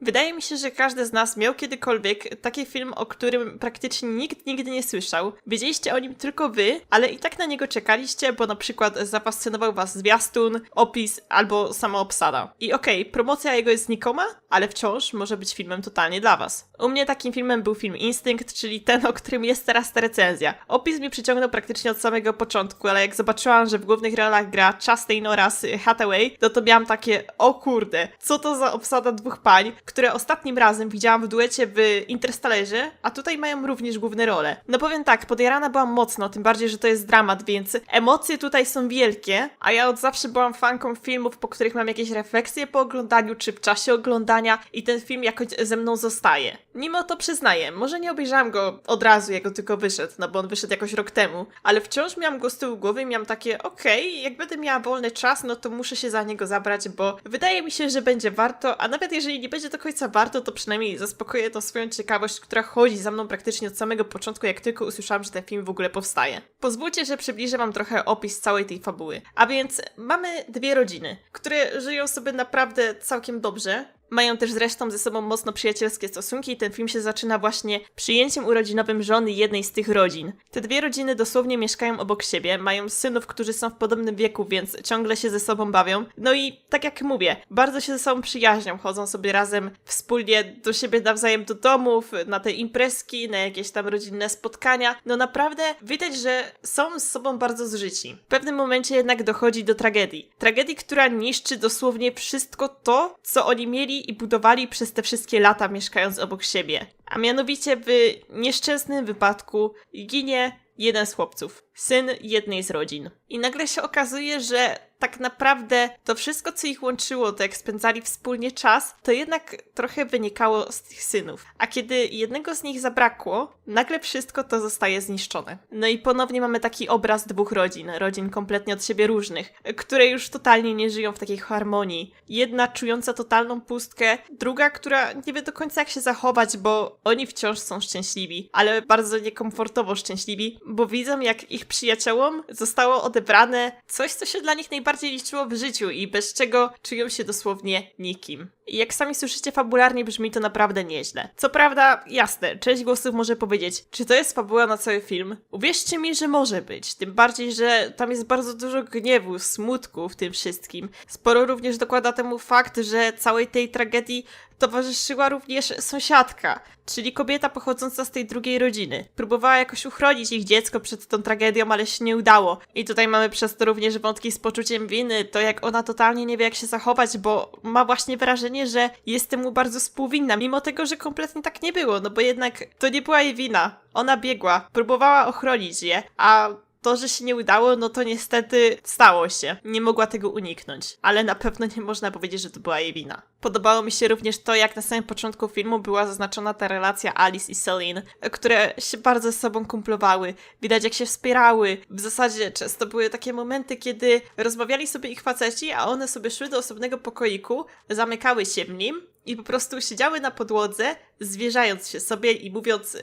Wydaje mi się, że każdy z nas miał kiedykolwiek taki film, o którym praktycznie nikt nigdy nie słyszał. Wiedzieliście o nim tylko wy, ale i tak na niego czekaliście, bo na przykład zafascynował was zwiastun, opis albo sama obsada. I okej, promocja jego jest znikoma, ale wciąż może być filmem totalnie dla was. U mnie takim filmem był film Instynkt, czyli ten, o którym jest teraz ta recenzja. Opis mnie przyciągnął praktycznie od samego początku, ale jak zobaczyłam, że w głównych rolach gra Chastain oraz Hathaway, no to miałam takie, o kurde, co to za obsada dwóch pań, które ostatnim razem widziałam w duecie w Interstellarze, a tutaj mają również główne role. No powiem tak, podjarana byłam mocno, tym bardziej, że to jest dramat, więc emocje tutaj są wielkie, a ja od zawsze byłam fanką filmów, po których mam jakieś refleksje po oglądaniu, czy w czasie oglądania i ten film jakoś ze mną zostaje. Mimo to przyznaję, może nie obejrzałam go od razu, jak on tylko wyszedł, no bo on wyszedł jakoś rok temu, ale wciąż miałam go z tyłu głowy i miałam takie, okej, jak będę miała wolny czas, no to muszę się za niego zabrać, bo wydaje mi się, że będzie warto, a nawet jeżeli nie będzie do końca warto, to przynajmniej zaspokoję tą swoją ciekawość, która chodzi za mną praktycznie od samego początku, jak tylko usłyszałam, że ten film w ogóle powstaje. Pozwólcie, że przybliżę wam trochę opis całej tej fabuły. A więc mamy dwie rodziny, które żyją sobie naprawdę całkiem dobrze, mają też zresztą ze sobą mocno przyjacielskie stosunki i ten film się zaczyna właśnie przyjęciem urodzinowym żony jednej z tych rodzin. Te dwie rodziny dosłownie mieszkają obok siebie, mają synów, którzy są w podobnym wieku, więc ciągle się ze sobą bawią. No i tak jak mówię, bardzo się ze sobą przyjaźnią, chodzą sobie razem wspólnie do siebie nawzajem do domów, na te imprezki, na jakieś tam rodzinne spotkania. No naprawdę widać, że są z sobą bardzo zżyci. W pewnym momencie jednak dochodzi do tragedii. Tragedii, która niszczy dosłownie wszystko to, co oni mieli i budowali przez te wszystkie lata mieszkając obok siebie. A mianowicie w nieszczęsnym wypadku ginie jeden z chłopców, syn jednej z rodzin. I nagle się okazuje, że tak naprawdę to wszystko, co ich łączyło, to jak spędzali wspólnie czas, to jednak trochę wynikało z tych synów. A kiedy jednego z nich zabrakło, nagle wszystko to zostaje zniszczone. No i ponownie mamy taki obraz dwóch rodzin, rodzin kompletnie od siebie różnych, które już totalnie nie żyją w takiej harmonii. Jedna czująca totalną pustkę, druga, która nie wie do końca jak się zachować, bo oni wciąż są szczęśliwi, ale bardzo niekomfortowo szczęśliwi, bo widzą jak ich przyjaciołom zostało odebrane coś, co się dla nich najbardziej liczyło w życiu i bez czego czują się dosłownie nikim. I jak sami słyszycie, fabularnie brzmi to naprawdę nieźle. Co prawda, jasne, część głosów może powiedzieć, czy to jest fabuła na cały film? Uwierzcie mi, że może być. Tym bardziej, że tam jest bardzo dużo gniewu, smutku w tym wszystkim. Sporo również dokłada temu fakt, że całej tej tragedii towarzyszyła również sąsiadka, czyli kobieta pochodząca z tej drugiej rodziny. Próbowała jakoś uchronić ich dziecko przed tą tragedią, ale się nie udało. I tutaj mamy przez to również wątki z poczuciem winy, to jak ona totalnie nie wie jak się zachować, bo ma właśnie wrażenie, że jest mu bardzo współwinna, mimo tego, że kompletnie tak nie było, no bo jednak to nie była jej wina. Ona biegła, próbowała ochronić je, a to, że się nie udało, no to niestety stało się. Nie mogła tego uniknąć. Ale na pewno nie można powiedzieć, że to była jej wina. Podobało mi się również to, jak na samym początku filmu była zaznaczona ta relacja Alice i Celine, które się bardzo z sobą kumplowały. Widać, jak się wspierały. W zasadzie często były takie momenty, kiedy rozmawiali sobie ich faceci, a one sobie szły do osobnego pokoiku, zamykały się w nim i po prostu siedziały na podłodze, zwierzając się sobie i mówiąc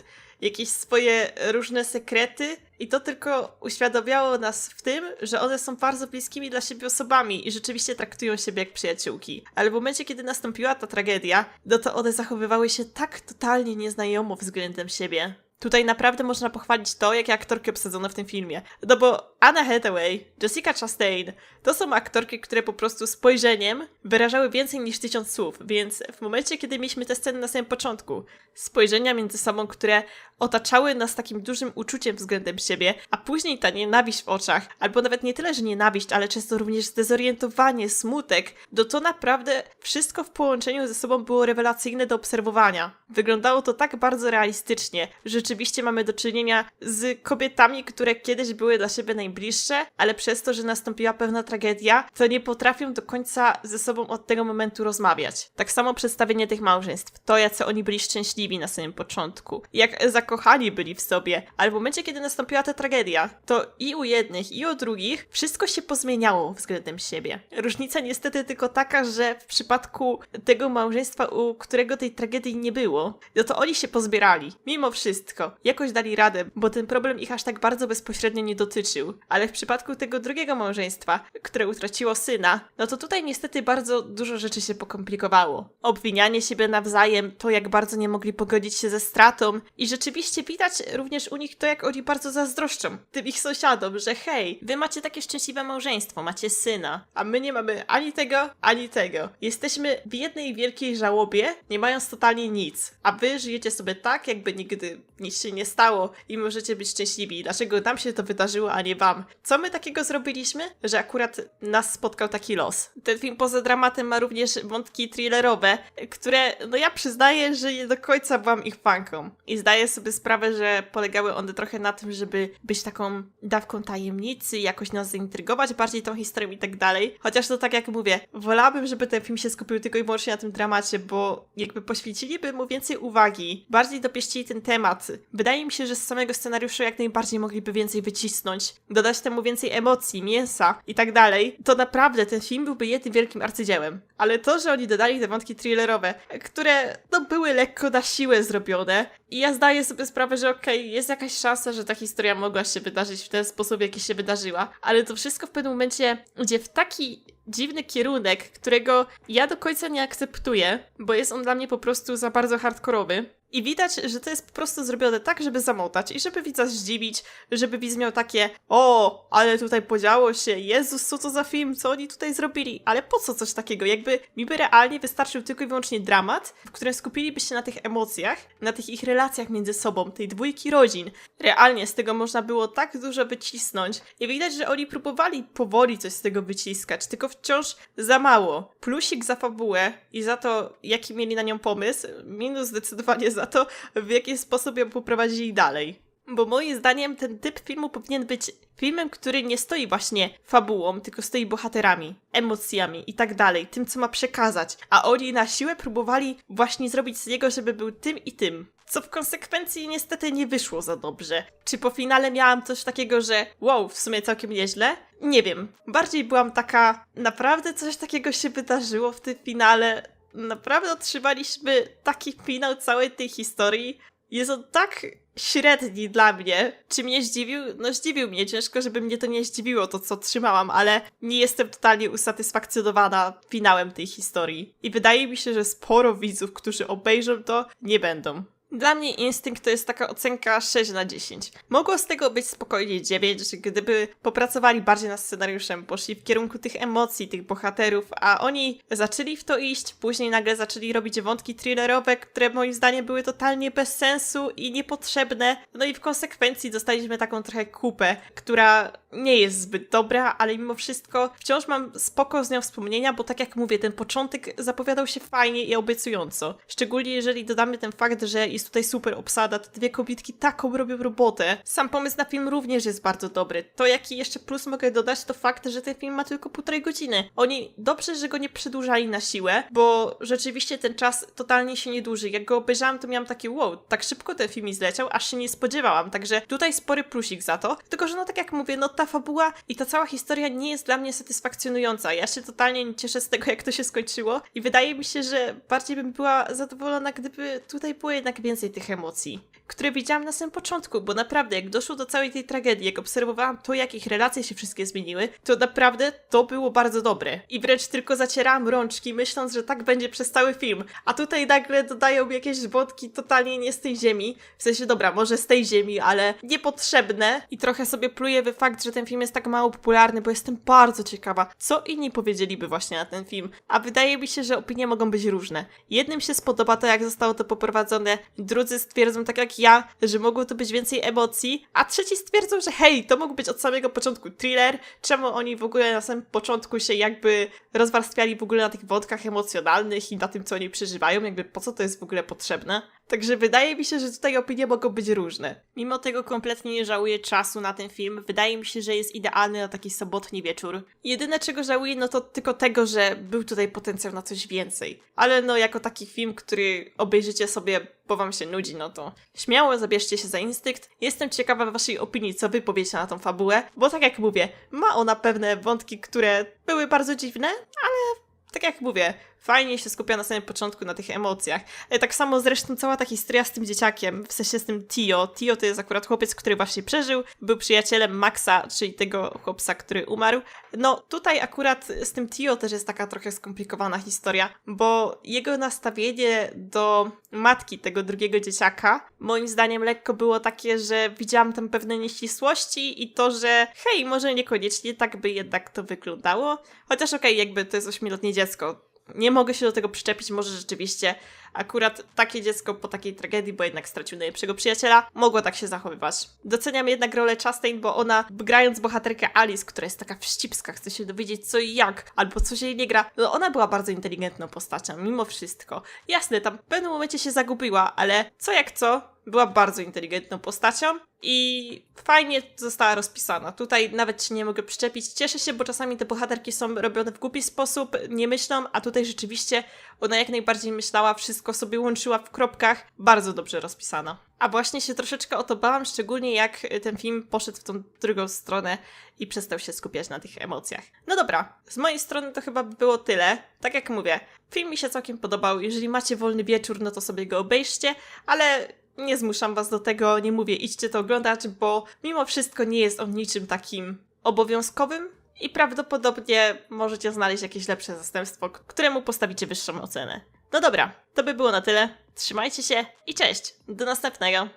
jakieś swoje różne sekrety i to tylko uświadamiało nas w tym, że one są bardzo bliskimi dla siebie osobami i rzeczywiście traktują siebie jak przyjaciółki. Ale w momencie, kiedy nastąpiła ta tragedia, no to one zachowywały się tak totalnie nieznajomo względem siebie. Tutaj naprawdę można pochwalić to, jakie aktorki obsadzono w tym filmie. No bo Anna Hathaway, Jessica Chastain to są aktorki, które po prostu spojrzeniem wyrażały więcej niż tysiąc słów, więc w momencie, kiedy mieliśmy te sceny na samym początku, spojrzenia między sobą, które otaczały nas takim dużym uczuciem względem siebie, a później ta nienawiść w oczach, albo nawet nie tyle, że nienawiść, ale często również zdezorientowanie, smutek, no to naprawdę wszystko w połączeniu ze sobą było rewelacyjne do obserwowania. Wyglądało to tak bardzo realistycznie, że rzeczywiście mamy do czynienia z kobietami, które kiedyś były dla siebie najbliższe, ale przez to, że nastąpiła pewna tragedia, to nie potrafią do końca ze sobą od tego momentu rozmawiać. Tak samo przedstawienie tych małżeństw, to jacy oni byli szczęśliwi na samym początku, jak zakochani byli w sobie, ale w momencie, kiedy nastąpiła ta tragedia, to i u jednych, i u drugich wszystko się pozmieniało względem siebie. Różnica niestety tylko taka, że w przypadku tego małżeństwa, u którego tej tragedii nie było, no to oni się pozbierali, mimo wszystko. Jakoś dali radę, bo ten problem ich aż tak bardzo bezpośrednio nie dotyczył. ale w przypadku tego drugiego małżeństwa, które utraciło syna, no to tutaj niestety bardzo dużo rzeczy się pokomplikowało. Obwinianie siebie nawzajem, to jak bardzo nie mogli pogodzić się ze stratą i rzeczywiście widać również u nich to, jak oni bardzo zazdroszczą tym ich sąsiadom, że hej, wy macie takie szczęśliwe małżeństwo, macie syna, a my nie mamy ani tego, ani tego. Jesteśmy w jednej wielkiej żałobie, nie mając totalnie nic, a wy żyjecie sobie tak, jakby nigdy nic się nie stało i możecie być szczęśliwi. Dlaczego nam się to wydarzyło, a nie wam? Co my takiego zrobiliśmy, że akurat nas spotkał taki los? Ten film poza dramatem ma również wątki thrillerowe, które, no ja przyznaję, że nie do końca byłam ich fanką. I zdaję sobie sprawę, że polegały one trochę na tym, żeby być taką dawką tajemnicy, jakoś nas zaintrygować bardziej tą historią i tak dalej. Chociaż to tak jak mówię, wolałabym, żeby ten film się skupił tylko i wyłącznie na tym dramacie, bo jakby poświęciliby mu więcej uwagi, bardziej dopieścili ten temat. Wydaje mi się, że z samego scenariusza jak najbardziej mogliby więcej wycisnąć, dodać temu więcej emocji, mięsa i tak dalej. To naprawdę ten film byłby jednym wielkim arcydziełem. Ale to, że oni dodali te wątki thrillerowe, które no były lekko na siłę zrobione i ja zdaję sobie sprawę, że okej, jest jakaś szansa, że ta historia mogła się wydarzyć w ten sposób, jaki się wydarzyła, ale to wszystko w pewnym momencie idzie w taki dziwny kierunek, którego ja do końca nie akceptuję, bo jest on dla mnie po prostu za bardzo hardkorowy. I widać, że to jest po prostu zrobione tak, żeby zamotać i żeby widza zdziwić, żeby widz miał takie o, ale tutaj podziało się, Jezus, co to za film, co oni tutaj zrobili, ale po co coś takiego? Jakby mi by realnie wystarczył tylko i wyłącznie dramat, w którym skupiliby się na tych emocjach, na tych ich relacjach między sobą, tej dwójki rodzin. Realnie z tego można było tak dużo wycisnąć i widać, że oni próbowali powoli coś z tego wyciskać, tylko wciąż za mało. Plusik za fabułę i za to, jaki mieli na nią pomysł, minus zdecydowanie za to, w jaki sposób ją poprowadzili dalej. Bo moim zdaniem ten typ filmu powinien być filmem, który nie stoi właśnie fabułą, tylko stoi bohaterami, emocjami i tak dalej, tym co ma przekazać. A oni na siłę próbowali właśnie zrobić z niego, żeby był tym i tym. Co w konsekwencji niestety nie wyszło za dobrze. Czy po finale miałam coś takiego, że wow, w sumie całkiem nieźle? Nie wiem. Bardziej byłam taka, naprawdę coś takiego się wydarzyło w tym finale. Naprawdę otrzymaliśmy taki finał całej tej historii. Jest on tak średni dla mnie. Czy mnie zdziwił? No zdziwił mnie. Ciężko, żeby mnie to nie zdziwiło, to co trzymałam, ale nie jestem totalnie usatysfakcjonowana finałem tej historii. I wydaje mi się, że sporo widzów, którzy obejrzą to, nie będą. Dla mnie Instynkt to jest taka ocenka 6 na 10. Mogło z tego być spokojnie 9, gdyby popracowali bardziej nad scenariuszem, poszli w kierunku tych emocji, tych bohaterów, a oni zaczęli w to iść, później nagle zaczęli robić wątki thrillerowe, które moim zdaniem były totalnie bez sensu i niepotrzebne. No i w konsekwencji dostaliśmy taką trochę kupę, która nie jest zbyt dobra, ale mimo wszystko wciąż mam spoko z nią wspomnienia, bo tak jak mówię, ten początek zapowiadał się fajnie i obiecująco. Szczególnie jeżeli dodamy ten fakt, że jest tutaj super obsada, te dwie kobietki taką robią robotę. Sam pomysł na film również jest bardzo dobry. To jaki jeszcze plus mogę dodać, to fakt, że ten film ma tylko półtorej godziny. Oni dobrze, że go nie przedłużali na siłę, bo rzeczywiście ten czas totalnie się nie dłuży. Jak go obejrzałam, to miałam takie wow, tak szybko ten film mi zleciał, aż się nie spodziewałam. Także tutaj spory plusik za to. Tylko, że no tak jak mówię, no ta fabuła i ta cała historia nie jest dla mnie satysfakcjonująca. Ja się totalnie nie cieszę z tego, jak to się skończyło i wydaje mi się, że bardziej bym była zadowolona, gdyby tutaj było jednak więcej tych emocji, które widziałam na samym początku, bo naprawdę jak doszło do całej tej tragedii, jak obserwowałam to, jak ich relacje się wszystkie zmieniły, to naprawdę to było bardzo dobre. I wręcz tylko zacierałam rączki, myśląc, że tak będzie przez cały film. A tutaj nagle dodają jakieś wątki totalnie nie z tej ziemi. W sensie, dobra, może z tej ziemi, ale niepotrzebne. I trochę sobie pluję we fakt, że ten film jest tak mało popularny, bo jestem bardzo ciekawa, co inni powiedzieliby właśnie na ten film. A wydaje mi się, że opinie mogą być różne. Jednym się spodoba to, jak zostało to poprowadzone, drudzy stwierdzą tak jak ja, że mogło to być więcej emocji, a trzeci stwierdzą, że hej, to mógł być od samego początku thriller, czemu oni w ogóle na samym początku się jakby rozwarstwiali w ogóle na tych wątkach emocjonalnych i na tym, co oni przeżywają, jakby po co to jest w ogóle potrzebne. Także wydaje mi się, że tutaj opinie mogą być różne. Mimo tego kompletnie nie żałuję czasu na ten film. Wydaje mi się, że jest idealny na taki sobotni wieczór. Jedyne czego żałuję, no to tylko tego, że był tutaj potencjał na coś więcej. Ale no jako taki film, który obejrzycie sobie, bo wam się nudzi, no to śmiało zabierzcie się za instynkt. Jestem ciekawa waszej opinii, co wy powiecie na tą fabułę, bo tak jak mówię, ma ona pewne wątki, które były bardzo dziwne, ale tak jak mówię, fajnie się skupia na samym początku na tych emocjach. E, Tak samo zresztą cała ta historia z tym dzieciakiem, w sensie z tym Tio. Tio to jest akurat chłopiec, który właśnie przeżył, był przyjacielem Maxa, czyli tego chłopca, który umarł. No tutaj akurat z tym Tio też jest taka trochę skomplikowana historia, bo jego nastawienie do matki tego drugiego dzieciaka, moim zdaniem lekko było takie, że widziałam tam pewne nieścisłości i to, że hej, może niekoniecznie tak by jednak to wyglądało. Chociaż okej, jakby to jest ośmioletnie dziecko, nie mogę się do tego przyczepić, może rzeczywiście akurat takie dziecko po takiej tragedii, bo jednak stracił najlepszego przyjaciela, mogło tak się zachowywać. Doceniam jednak rolę Chastain, bo ona, grając bohaterkę Alice, która jest taka wścibska, chce się dowiedzieć co i jak, albo co się jej nie gra, no ona była bardzo inteligentną postacią, mimo wszystko. Jasne, tam w pewnym momencie się zagubiła, ale co jak co, była bardzo inteligentną postacią i fajnie została rozpisana. Tutaj nawet się nie mogę przyczepić. Cieszę się, bo czasami te bohaterki są robione w głupi sposób, nie myślą, a tutaj rzeczywiście ona jak najbardziej myślała, wszystko sobie łączyła w kropkach. Bardzo dobrze rozpisana. A właśnie się troszeczkę o to bałam, szczególnie jak ten film poszedł w tą drugą stronę i przestał się skupiać na tych emocjach. No dobra, z mojej strony to chyba by było tyle. Tak jak mówię, film mi się całkiem podobał. Jeżeli macie wolny wieczór, no to sobie go obejrzcie, ale nie zmuszam was do tego, nie mówię idźcie to oglądać, bo mimo wszystko nie jest on niczym takim obowiązkowym i prawdopodobnie możecie znaleźć jakieś lepsze zastępstwo, któremu postawicie wyższą ocenę. No dobra, to by było na tyle. Trzymajcie się i cześć! Do następnego!